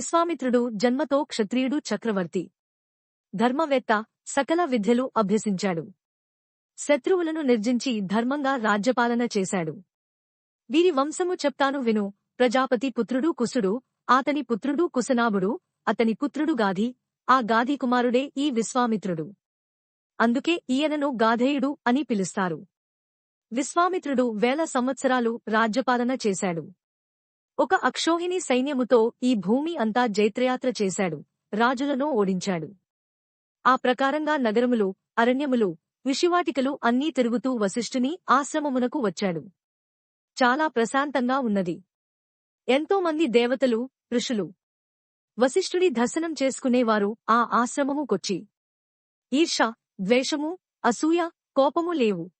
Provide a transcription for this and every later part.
విశ్వామిత్రుడు జన్మతో క్షత్రియుడు చక్రవర్తి. ధర్మవేత్త సకల విద్యలు అభ్యసించాడు. శత్రువులను నిర్జించి ధర్మంగా రాజ్యపాలన చేశాడు. వీరి వంశము చెప్తాను విను. ప్రజాపతి పుత్రుడు కుసుడు ఆతని పుత్రుడు కుశనాభుడు అతని పుత్రుడు గాధి ఆ గాధి కుమారుడే ఈ విశ్వామిత్రుడు. అందుకే ఈయనను గాధేయుడు అని పిలుస్తారు. విశ్వామిత్రుడు వేల సంవత్సరాలు రాజ్యపాలన చేశాడు. ఒక అక్షోహిణి సైన్యముతో ఈ భూమి అంతా జైత్రయాత్ర చేశాడు. రాజులను ఓడించాడు. ఆ ప్రకారంగా నగరములు అరణ్యములు విషివాటికలు అన్నీ తిరుగుతూ వశిష్ఠుని ఆశ్రమమునకు వచ్చాడు. చాలా ప్రశాంతంగా ఉన్నది. ఎంతో మంది దేవతలు ఋషులు వశిష్ఠుడి దర్శనం చేసుకునేవారు ఆ ఆశ్రమముకొచ్చి ఈర్ష ద్వేషము అసూయ కోపము లేవు.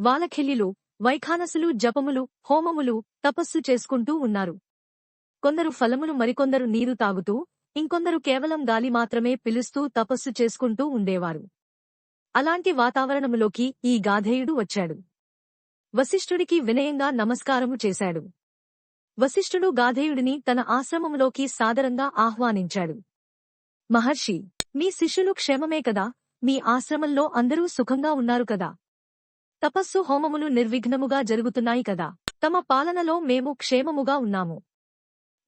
వాలఖిల్లిలు వైఖానసులు జపములు హోమములు తపస్సు చేసుకుంటూ ఉన్నారు. కొందరు ఫలములు మరికొందరు నీరు తాగుతూ ఇంకొందరు కేవలం గాలి మాత్రమే పిలుస్తూ తపస్సు చేసుకుంటూ ఉండేవారు. అలాంటి వాతావరణములోకి ఈ గాధేయుడు వచ్చాడు. వశిష్ఠుడికి వినయంగా నమస్కారము చేశాడు. వశిష్ఠుడు గాధేయుడిని తన ఆశ్రమంలోకి సాదరంగా ఆహ్వానించాడు. మహర్షి మీ శిష్యులు క్షేమమే కదా? మీ ఆశ్రమంలో అందరూ సుఖంగా ఉన్నారు కదా? తపస్సు హోమములు నిర్విఘ్నముగా జరుగుతున్నాయి కదా. తమ పాలనలో మేము క్షేమముగా ఉన్నాము.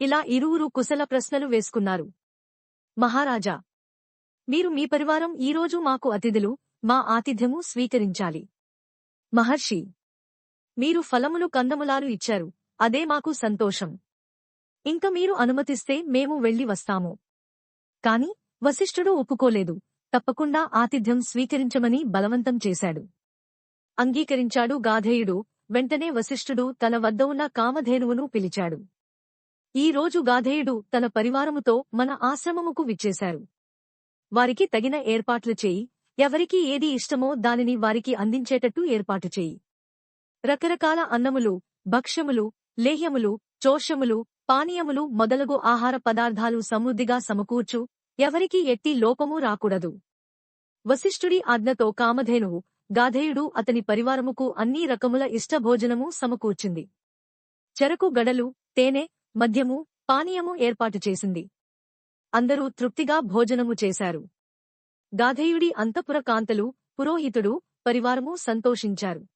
ఇలా ఇరువురు కుశల ప్రశ్నలు వేసుకున్నారు. మహారాజా మీరు మీ పరివారం ఈరోజు మాకు అతిథులు మా ఆతిథ్యము స్వీకరించాలి. మహర్షి మీరు ఫలములు కందములాలు ఇచ్చారు అదే మాకు సంతోషం. ఇంక మీరు అనుమతిస్తే మేము వెళ్ళి వస్తాము. కాని వశిష్ఠుడు ఒప్పుకోలేదు తప్పకుండా ఆతిథ్యం స్వీకరించమని బలవంతం చేశాడు. అంగీకరించాడు గాధేయుడు. వెంటనే వశిష్ఠుడు తన వద్ద ఉన్న కామధేనువును పిలిచాడు. ఈ రోజు గాధేయుడు తన పరివారముతో మన ఆశ్రమముకు విచ్చేశారు. వారికి తగిన ఏర్పాట్లు చేయి. ఎవరికి ఏది ఇష్టమో దానిని వారికి అందించేటట్టు ఏర్పాటు చేయి. రకరకాల అన్నములు భక్ష్యములు లేహ్యములు చోషములు పానీయములు మొదలగు ఆహార పదార్థాలు సమృద్ధిగా సమకూర్చు. ఎవరికి ఎట్టి లోపము రాకూడదు. వశిష్ఠుడి ఆజ్ఞతో కామధేనువు గాధేయుడు అతని పరివారముకు అన్ని రకముల ఇష్టభోజనము సమకూర్చింది. చెరకు గడలు తేనె మద్యము పానీయము ఏర్పాటు చేసింది. అందరూ తృప్తిగా భోజనము చేశారు. గాధేయుడి అంతఃపుర కాంతలు పురోహితుడు పరివారము సంతోషించారు.